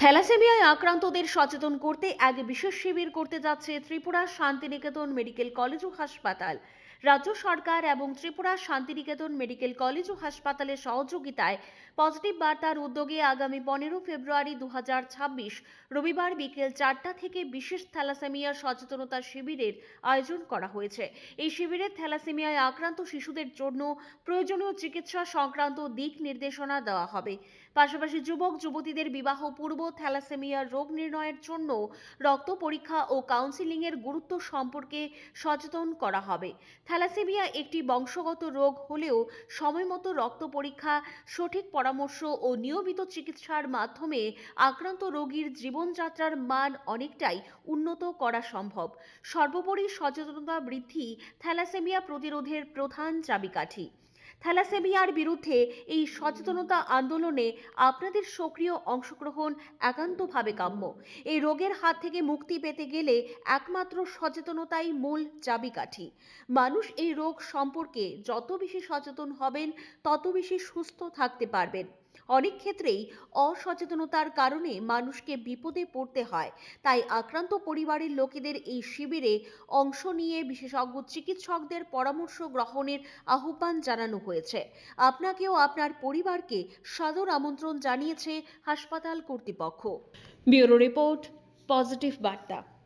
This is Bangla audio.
থ্যালাসেমিয়ায় আক্রান্তদের সচেতন করতে এক বিশেষ শিবির করতে যাচ্ছে ত্রিপুরা শান্তিনিকেতন মেডিকেল কলেজ ও হাসপাতাল। রাজ্য সরকার এবং ত্রিপুরা শান্তিনিকেতন মেডিকেল কলেজ ও হাসপাতালের সহযোগিতায় পজিটিভ বার্তার উদ্যোগে আগামী পনেরো ফেব্রুয়ারি দু হাজার ছাব্বিশ রবিবার বিকেল চারটা থেকে বিশেষ থ্যালাসেমিয়া সচেতনতা শিবিরের আয়োজন করা হয়েছে। এই শিবিরে থ্যালাসেমিয়ায় আক্রান্ত শিশুদের জন্য প্রয়োজনীয় চিকিৎসা সংক্রান্ত দিক নির্দেশনা দেওয়া হবে। পাশাপাশি যুবক, যুবতীদের বিবাহ পূর্ব থ্যালাসেমিয়া রোগ নির্ণয়ের জন্য রক্ত পরীক্ষা ও কাউন্সিলিংয়ের গুরুত্ব সম্পর্কে সচেতন করা হবে। থ্যালাসেমিয়া একটি বংশগত রোগ হলেও সময়মতো রক্ত পরীক্ষা, সঠিক পরামর্শ ও নিয়মিত চিকিৎসার মাধ্যমে আক্রান্ত রোগীর জীবনযাত্রার মান অনেকটাই উন্নত করা সম্ভব। সর্বোপরি সচেতনতা বৃদ্ধি থ্যালাসেমিয়া প্রতিরোধের প্রধান চাবিকাঠি। থ্যালাসেমিয়ার বিরুদ্ধে এই সচেতনতা আন্দোলনে আপনাদের সক্রিয় অংশগ্রহণ একান্তভাবে কাম্য। এই রোগের হাত থেকে মুক্তি পেতে গেলে একমাত্র সচেতনতাই মূল চাবিকাঠি। মানুষ এই রোগ সম্পর্কে যত বেশি সচেতন হবেন, তত বেশি সুস্থ থাকতে পারবেন। অনেক ক্ষেত্রেই অসচেতনতার কারণে মানুষকে বিপদে পড়তে হয়। তাই আক্রান্ত পরিবারের লোকেদের এই শিবিরে অংশ নিয়ে বিশেষজ্ঞ চিকিৎসকদের পরামর্শ গ্রহণের আহ্বান জানানো হয়েছে। আপনাকেও আপনার পরিবারকে সাদর আমন্ত্রণ জানিয়েছে হাসপাতাল কর্তৃপক্ষ। ব্যুরো রিপোর্ট, পজিটিভ বার্তা।